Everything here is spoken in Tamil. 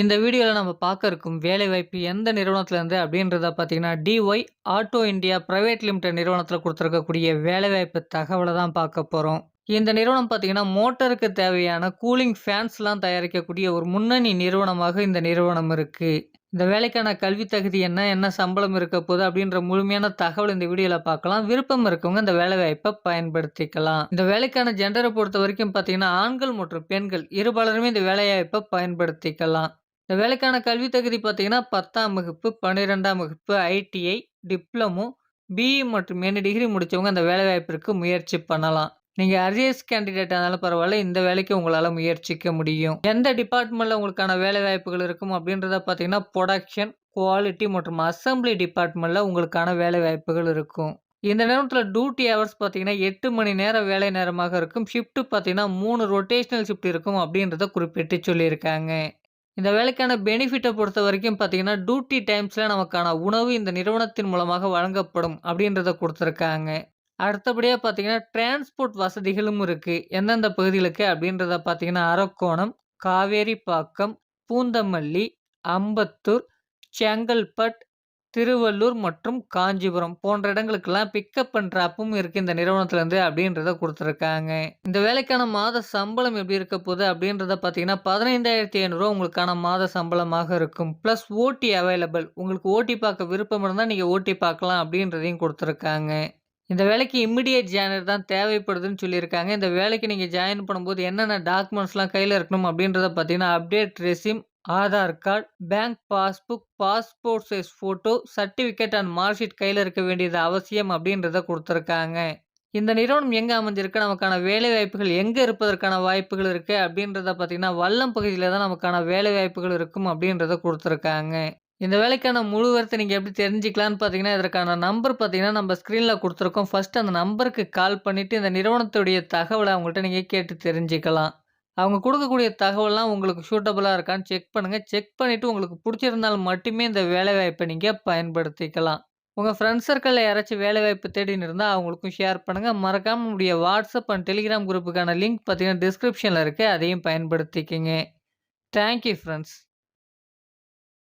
இந்த வீடியோவில் நம்ம பார்க்க இருக்கும் வேலைவாய்ப்பு எந்த நிறுவனத்துலேருந்து அப்படின்றத பார்த்தீங்கன்னா DY auto India private limited நிறுவனத்தில் கொடுத்துருக்கக்கூடிய வேலைவாய்ப்பு தகவலை தான் பார்க்க போகிறோம் இந்த நிறுவனம் பார்த்தீங்கன்னா மோட்டருக்கு தேவையான கூலிங் ஃபேன்ஸ்லாம் தயாரிக்கக்கூடிய ஒரு முன்னணி நிறுவனமாக இந்த நிறுவனம் இருக்குது இந்த வேலைக்கான கல்வி தகுதி என்ன என்ன சம்பளம் இருக்க போகுது அப்படின்ற முழுமையான தகவல் இந்த வீடியோவில் பார்க்கலாம். விருப்பம் இருக்கவங்க இந்த வேலைவாய்ப்பை பயன்படுத்திக்கலாம். இந்த வேலைக்கான ஜெண்டரை பொறுத்த வரைக்கும் பார்த்தீங்கன்னா ஆண்கள் மற்றும் பெண்கள் இருபாலருமே இந்த வேலைவாய்ப்பை பயன்படுத்திக்கலாம். இந்த வேலைக்கான கல்வி தகுதி பார்த்தீங்கன்னா பத்தாம் வகுப்பு பன்னிரெண்டாம் வகுப்பு ஐடிஐ டிப்ளமோ பிஇ மற்றும் என் டிகிரி முடித்தவங்க அந்த வேலைவாய்ப்பிற்கு முயற்சி பண்ணலாம். நீங்கள் அரியர்ஸ் கேண்டிடேட் ஆனாலும் பரவாயில்ல இந்த வேலைக்கு உங்களால் முயற்சிக்க முடியும். எந்த டிபார்ட்மெண்ட்டில் உங்களுக்கான வேலை வாய்ப்புகள் இருக்கும் அப்படின்றத பார்த்தீங்கன்னா ப்ரொடக்ஷன் குவாலிட்டி மற்றும் அசம்பிளி டிபார்ட்மெண்ட்டில் உங்களுக்கான வேலை வாய்ப்புகள் இருக்கும். இந்த நேரத்தில் டியூட்டி ஹவர்ஸ் பார்த்தீங்கன்னா எட்டு மணி நேரம் வேலை நேரமாக இருக்கும். ஷிஃப்ட்டு பார்த்தீங்கன்னா மூணு ரொட்டேஷனல் ஷிஃப்ட் இருக்கும் அப்படின்றத குறிப்பிட்டு சொல்லியிருக்காங்க. இந்த வேலைக்கான பெனிஃபிட்டை பொறுத்த வரைக்கும் பார்த்தீங்கன்னா டியூட்டி டைம்ஸில் நமக்கான உணவு இந்த நிறுவனத்தின் மூலமாக வழங்கப்படும் அப்படின்றத கொடுத்துருக்காங்க. அடுத்தபடியாக பார்த்தீங்கன்னா டிரான்ஸ்போர்ட் வசதிகளும் இருக்குது எந்தெந்த பகுதிகளுக்கு அப்படின்றத பார்த்தீங்கன்னா அரக்கோணம் காவேரிப்பாக்கம் பூந்தமல்லி அம்பத்தூர் செங்கல்பட் திருவள்ளூர் மற்றும் காஞ்சிபுரம் போன்ற இடங்களுக்கெல்லாம் பிக்கப் பண்ணுற அப்பும் இருக்குது இந்த நிறுவனத்துலேருந்து அப்படின்றத கொடுத்துருக்காங்க. இந்த வேலைக்கான மாத சம்பளம் எப்படி இருக்க போகுது அப்படின்றத பார்த்தீங்கன்னா பதினைந்தாயிரத்தி ஐநூறுரூவா உங்களுக்கான மாத சம்பளமாக இருக்கும். ப்ளஸ் ஓட்டி அவைலபிள் உங்களுக்கு ஓட்டி பார்க்க விருப்பம் இருந்தால் நீங்கள் ஓட்டி பார்க்கலாம் அப்படின்றதையும் கொடுத்துருக்காங்க. இந்த வேலைக்கு இம்மிடியட் ஜாயினர் தான் தேவைப்படுதுன்னு சொல்லியிருக்காங்க. இந்த வேலைக்கு நீங்கள் ஜாயின் பண்ணும்போது என்னென்ன டாக்குமெண்ட்ஸ்லாம் கையில் இருக்கணும் அப்படின்றத பார்த்தீங்கன்னா update resume Aadhaar card bank passbook passport size photo certificate and mark sheet கையில் இருக்க வேண்டியது அவசியம் அப்படின்றத கொடுத்துருக்காங்க. இந்த நிறுவனம் எங்கே அமைஞ்சிருக்கு? நமக்கான வேலை வாய்ப்புகள் எங்கே இருப்பதற்கான வாய்ப்புகள் இருக்குது அப்படின்றத பார்த்தீங்கன்னா வல்லம் பகுதியில் தான் நமக்கான வேலை வாய்ப்புகள் இருக்கும் அப்படின்றத கொடுத்துருக்காங்க. இந்த வேலைக்கான முழு விவரத்தை நீங்கள் எப்படி தெரிஞ்சுக்கலான்னு பார்த்தீங்கன்னா இதற்கான நம்பர் பார்த்தீங்கன்னா நம்ம ஸ்க்ரீனில் கொடுத்துருக்கோம். ஃபஸ்ட் அந்த நம்பருக்கு கால் பண்ணிவிட்டு இந்த நிறுவனத்துடைய தகவலை அவங்கள்ட்ட நீங்கள் கேட்டு தெரிஞ்சுக்கலாம். அவங்க கொடுக்கக்கூடிய தகவல்லாம் உங்களுக்கு சூட்டபுளாக இருக்கான்னு செக் பண்ணுங்கள் செக் பண்ணிவிட்டு உங்களுக்கு பிடிச்சிருந்தால் மட்டுமே இந்த வேலைவாய்ப்பை நீங்கள் பயன்படுத்திக்கலாம். உங்கள் ஃப்ரெண்ட்ஸ் சர்க்கிளில் யாராச்சும் வேலைவாய்ப்பு தேடின்னு இருந்தால் அவங்களுக்கும் ஷேர் பண்ணுங்கள் மறக்காமல் உங்களுடைய வாட்ஸ்அப் அண்ட் டெலிகிராம் குரூப்புக்கான லிங்க் பார்த்தீங்கன்னா டிஸ்கிரிப்ஷனில் இருக்குது அதையும் பயன்படுத்திக்கிங்க. Thank you friends